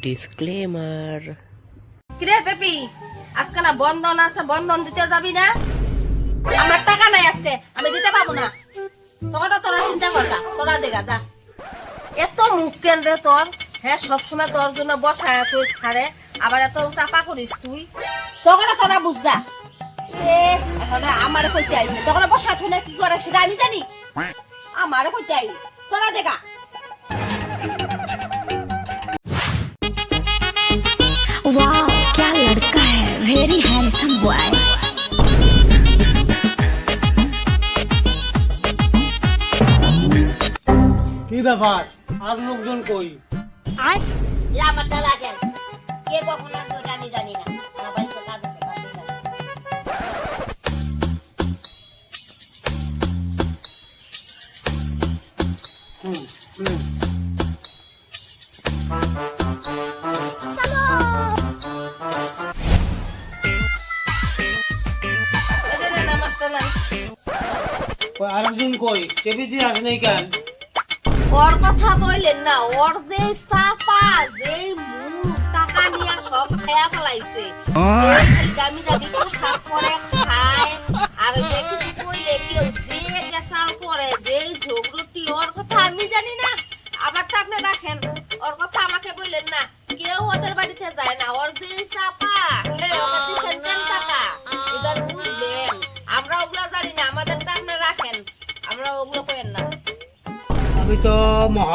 Disclaimer কিরে peppy আজকে না বন্ধন আছে বন্ধন দিতে যাবি না? আমার টাকা নাই আজকে আমি দিতে পাবো না। তোরা তোরা চিন্তা করতা তোরা দেখা যা। এত মুখ কেন রে তোর? হ্যাঁ সবসময় তোর জন্য বসায় তুই ছাড়ে আবার এত চাপা করিস তুই? তোরা তোরা বুঝগা এ এখন আমারে কইতে আইছে। তোরা বসা তুই না কি করে সেটা আমি জানি। আমারে কইতে আই তোরা দেখা ব্যাপার আর লোকজন কই? যে আমার দাদা কে কখন আসবে ওটা আমি জানি না। আমার বাড়িতে কাজ আছে হুম, হুম। এই যে নেন আমার তো নাই। কই? আরেকজন কই টেবিতে আস নাই কেন? ওর কথা বললেন না ওর যে চাপা যে মুখ টাকা নিয়ে সব খেয়া ফেলাইছে। দামি দামি পোশাক পরে খায় আর কিছু কইলে কেউ যে পরে যে ঝগড়ুটি ওর কথা আমি জানি না।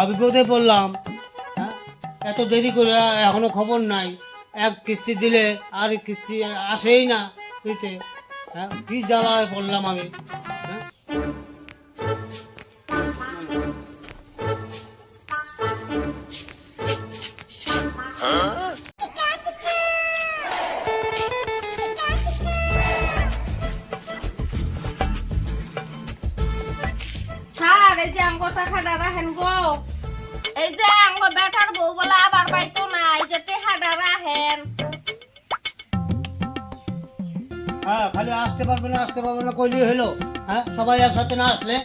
মহাবিপদে পড়লাম। হ্যাঁ? এত দেরি করে এখনও খবর নাই। এক কিস্তি দিলে আর কিস্তি আসেই না দিতে হ্যাঁ? কি জ্বালায় পড়লাম আমি। হ্যাঁ? যে আঙ্গুর টাকাটা রাখেন গো। এই যে আঙ্গুর বেটার বউ বলে আবার পাইতো না এই যে টেহাটা রাখেন হ্যাঁ খালি আসতে পারবে না আসতে পারবে না কইলেই হলো হ্যাঁ সবাই একসাথে না আসলে?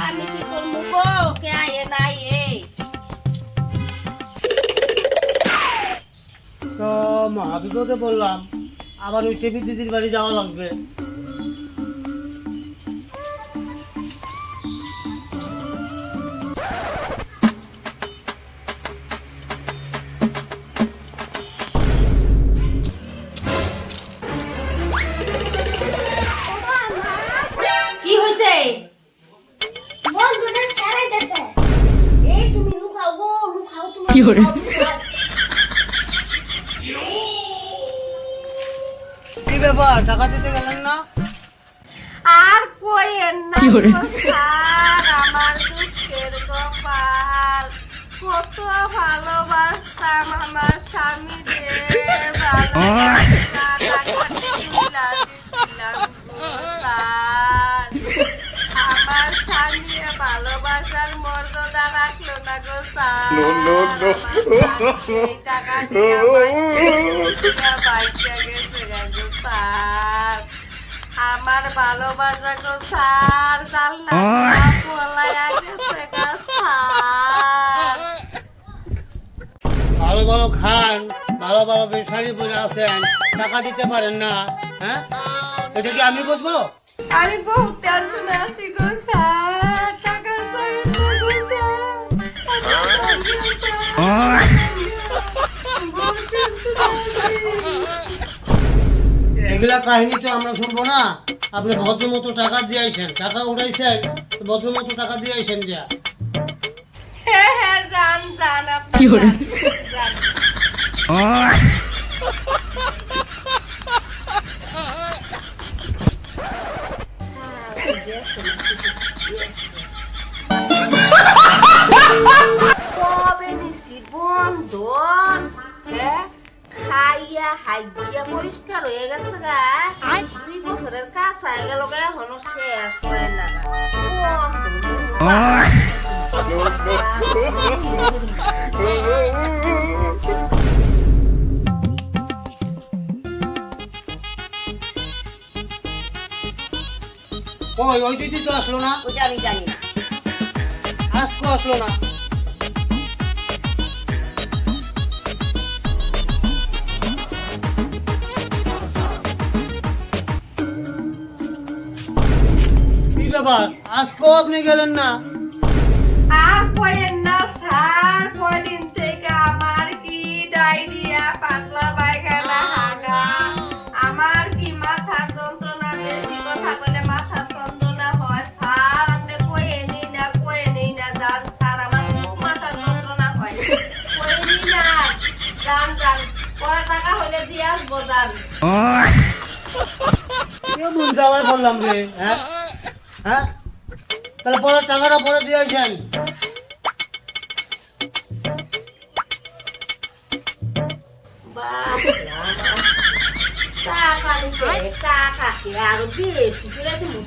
আমি কি করব গো কে আয়ে নাই এই তো মহাবিপদে পড়লাম আবার ওই টেবি দিদির বাড়ি যাওয়া লাগবে। লুকাও কি ব্যাপার? টাকা দিতে গেলেন না? আর কইেন না আমার দুঃখের কপাল। কত ভালোবাসতাম আমার স্বামী রে এই টাকা দিয়ে আমার ভালোবাসা গো স্যার জাল ভালো ভালো খান, ভালো ভালো বেসারি পরে আছেন, টাকা দিতে পারেন না হ্যাঁ? এটা কি আমি বুঝব আমি বহুত টেনশনে আছি গো স্যার। এগুলা কাহিনী তো আমরা শুনব না। আপনি ভদ্র মতো টাকা দিয়ে আইসেন। টাকা উঠাইছেন তো ভদ্র মতো টাকা দিয়ে আইসেন যা। হ্যাঁ হ্যাঁ জান জান আপনি পরিষ্কার হয়ে গেছে গা দুই বছরের কাজ হয়ে গেল গা এখনও শেষ করে না ওই ওই দিদি তো আসলো না। ওটা আমি জানি না। আজকে আসলো না। ব্যাপার? আজকেও আপনি গেলেন না? আর কয়েন না স্যার কয়দিন থেকে আমার কি ডায়রিয়া পাতলা পায়খানা হাগা? আমার কি মাথা যন্ত্রণা বেশি কথা বলে মাথা যন্ত্রণা হয়? স্যার আপনি কয়ে না কয়ে না যান স্যার আমার খুব মাথা যন্ত্রণা হয়। কয়ে না যান যান পরে টাকা হলে দিয়ে আসব যান। কেমন যাওয়াই বললাম রে হ্যাঁ? হ্যাঁ? তাহলে পরে টাকাটা পরে দিয়েছেন। টাকা টাকা। আরও বেশি করে দিমু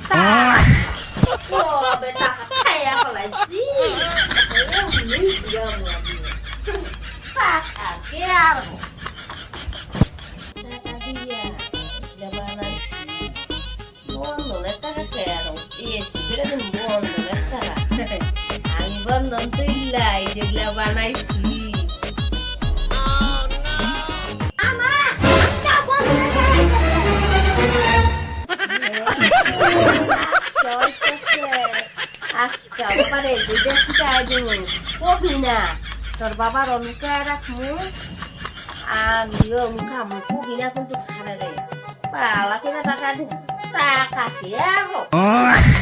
বেশি করে দিমু বন্ধনের টাকা আমি বন্ধন তুইলাই যেগুলা বানাইছি আজকে বাবারে দুইটা শিখাই দিব কবি না তোর বাবার অনুকায় রাখমু আমিও মুখামু কবি না কিন্তু ছাড়ে রে পালা করে টাকা দিব টাকা কে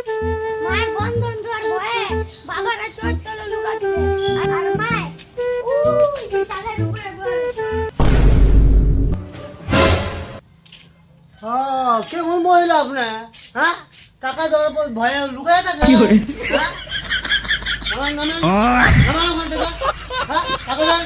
মায়ের বন্ধন ধরবো এ বাবারা চৈতল লুকাচ্ছে আর আর মায় তাদের উপরে হ্যাঁ কেমন মহিলা আপনি? হ্যাঁ? টাকা দেওয়ার পর ভয়ে লুকায় থাকে হ্যাঁ? ওখান থেকে হ্যাঁ? টাকা দেন